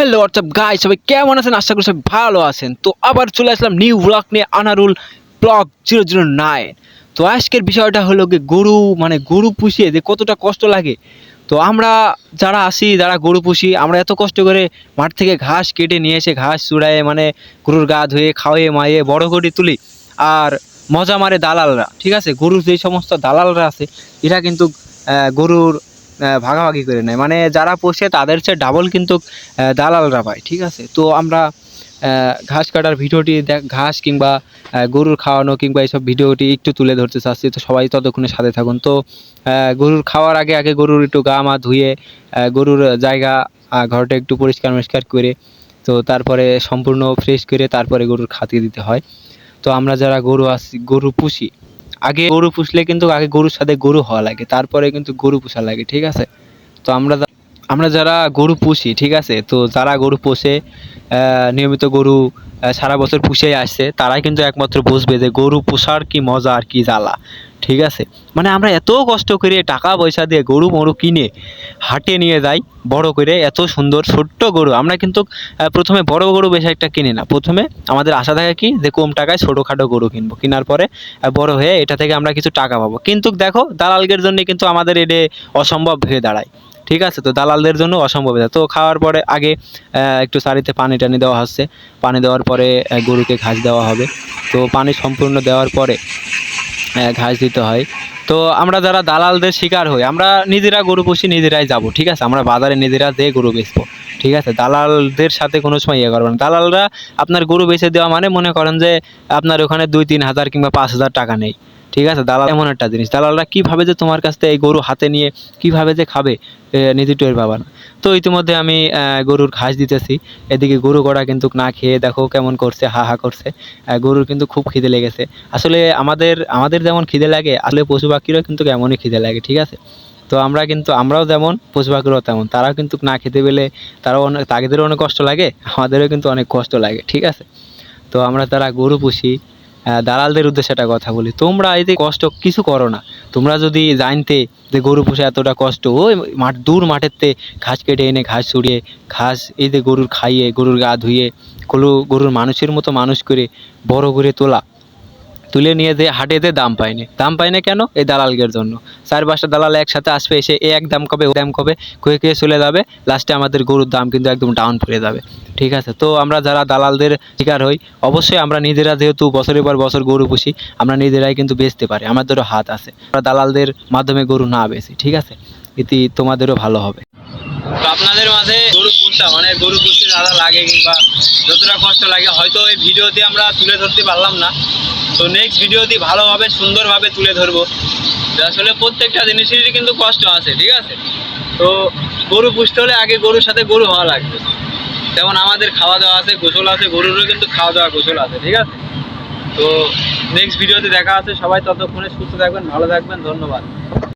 Hello WhatsApp গাই সবাই কেমন আছেন? আশা করি সবাই ভালো আছেন। তো আবার চলে আসলাম নিউ ব্লগ নিয়ে, Anarul blog zero zero nine তো আজকের বিষয়টা হলো কি গরু মানে গরু পুষিয়ে যে কতটা কষ্ট লাগে। তো আমরা যারা আসি যারা গরু পুষি, আমরা এত কষ্ট করে মাঠ থেকে ঘাস কেটে নিয়ে এসে ঘাস চুড়ায় মানে গরুর গা ধুয়ে খাওয়ে মাইয়ে, বড় করে তুলি আর মজা মারে দালালরা, ঠিক আছে? গরুর যে সমস্ত দালালরা আছে, এরা কিন্তু গরুর ভাগাভাগি করে নেয়। মানে যারা পোষে তাদের চেয়ে ডাবল কিন্তু দালালরা পায়, ঠিক আছে? তো আমরা ঘাস কাটার ভিডিওটি দেখ ঘাস কিংবা গরুর খাওয়ানো কিংবা এইসব ভিডিওটি একটু তুলে ধরতে চাচ্ছি, তো সবাই ততক্ষণে সাথে থাকুন। তো গরুর খাওয়ার আগে আগে গরুর একটু গা, মা ধুয়ে গরুর জায়গা ঘরটা একটু পরিষ্কার পরিষ্কার করে, তো তারপরে সম্পূর্ণ ফ্রেশ করে তারপরে গরুর খাতে দিতে হয়। তো আমরা যারা গরু আসি গরু পুষি আগে গরু পুষলে কিন্তু আগে গরুর সাথে গরু হওয়া লাগে, তারপরে কিন্তু গরু পোষা লাগে, ঠিক আছে? তো আমরা আমরা যারা গরু পুষি, ঠিক আছে? তো যারা গরু পোষে নিয়মিত গরু সারা বছর পুষে আসছে, তারাই কিন্তু একমাত্র বুঝবে যে গরু পোষার কি মজা আর কি জ্বালা। ঠিক আছে? মানে আমরা এত কষ্ট করে টাকা পয়সা দিয়ে গরু, মরু কিনে হাটে নিয়ে যাই, বড় করে এত সুন্দর ছোট্ট গরু। আমরা কিন্তু প্রথমে বড় গরু বেশি একটা কিনি না। প্রথমে আমাদের আশা থাকে কি যে কম টাকায় ছোটোখাটো গরু কিনবো। কেনার পরে বড় হয়ে এটা থেকে আমরা কিছু টাকা পাবো। কিন্তু দেখো দালালগের জন্য কিন্তু আমাদের এটা অসম্ভব হয়ে দাঁড়ায়। ঠিক আছে? তো দালালদের জন্য অসম্ভব তো খাওয়ার পরে আগে একটু সারিতে পানি টানি দেওয়া হচ্ছে। পানি দেওয়ার পরে গরুকে ঘাস দেওয়া হবে। তো পানি সম্পূর্ণ দেওয়ার পরে ঘাস দিতে হয়। তো আমরা যারা দালালদের শিকার হই, আমরা নিজেরা গরু পুষি নিজেরাই যাব, ঠিক আছে? আমরা বাজারে নিজেরা দিয়ে গরু বেচবো, ঠিক আছে? দালালদের সাথে কোনো সময় ইয়ে করবেন। দালালরা আপনার গরু বেচে দেওয়া মানে মনে করেন যে আপনার ওখানে দুই, তিন হাজার কিংবা পাঁচ হাজার টাকা নেই। ঠিক আছে? দালাল এমন একটা জিনিস। দালালরা কীভাবে যে তোমার কাছ থেকে এই গরু হাতে নিয়ে কীভাবে যে খাবে নিজে টের পাবা না। তো ইতিমধ্যে আমি গরুর ঘাস দিতেছি। এদিকে গরু গড়া কিন্তু না খেয়ে দেখো কেমন করছে, হা হা করছে। গরুর কিন্তু খুব খিদে লেগেছে। আসলে আমাদের আমাদের যেমন খিদে লাগে, আসলে পশু পাখিরও কিন্তু এমনই খিদে লাগে, ঠিক আছে? তো আমরা কিন্তু, আমরাও যেমন পশু পাখিরাও তেমন। তারাও কিন্তু না খেতে পেলে তারাও অনেক, তাদেরও অনেক কষ্ট লাগে, আমাদেরও কিন্তু অনেক কষ্ট লাগে, ঠিক আছে? তো আমরা তারা গরু পুষি দালালদের উদ্দেশ্যে একটা কথা বলি। তোমরা এই যে কষ্ট কিছু করো না। তোমরা যদি জানতে যে গরু পুষে এতটা কষ্ট, ওই মাঠ, দূর মাঠেরতে ঘাস কেটে এনে ঘাস ছড়িয়ে, ঘাস এই যে গরুর খাইয়ে, গরুর গা ধুয়ে গরু গরুর মানুষের মতো মানুষ করে বড় করে তোলা। তুলে নিয়ে যে হাটেতে দাম পায়নি। দাম পায় না কেন? এই দালালগের জন্য। চার পাঁচটা দালাল একসাথে আসবে, এসে এ এক দাম কবে, ও দাম কবে কয়ে কয়ে চলে যাবে। লাস্টে আমাদের গরুর দাম কিন্তু একদম ডাউন পড়ে যাবে। ঠিক আছে? তো আমরা যারা দালালদের শিকার হই, অবশ্যই আমরা নিজেরা যেহেতু বছরের পর বছর গরু পুষি, আমরা নিজেরাই কিন্তু বেচতে পারি। আমাদেরও হাত আছে। আমরা দালালদের মাধ্যমে গরু না বেশি ঠিক আছে? এতে তোমাদেরও ভালো হবে। আপনাদের মাঝে গরু পুষা মানে গরু পুষতে যারা লাগে কিংবা যতটা কষ্ট লাগে, হয়তো এই ভিডিওতে আমরা তুলে ধরতে পারলাম না। তো নেক্সট ভিডিওতে ভালোভাবে, সুন্দরভাবে তুলে ধরবো। আসলে প্রত্যেকটা জিনিসেরই কিন্তু কষ্ট আছে, ঠিক আছে? তো গরু পুষতে হলে আগে গরুর সাথে গরু হওয়া লাগবে। যেমন আমাদের খাওয়া দাওয়া আছে, গোসল আছে, গরুরও কিন্তু খাওয়া দাওয়া, গোসল আছে, ঠিক আছে? তো নেক্সট ভিডিওতে দেখা আছে সবাই ততক্ষণে সুস্থ থাকবেন, ভালো থাকবেন, ধন্যবাদ।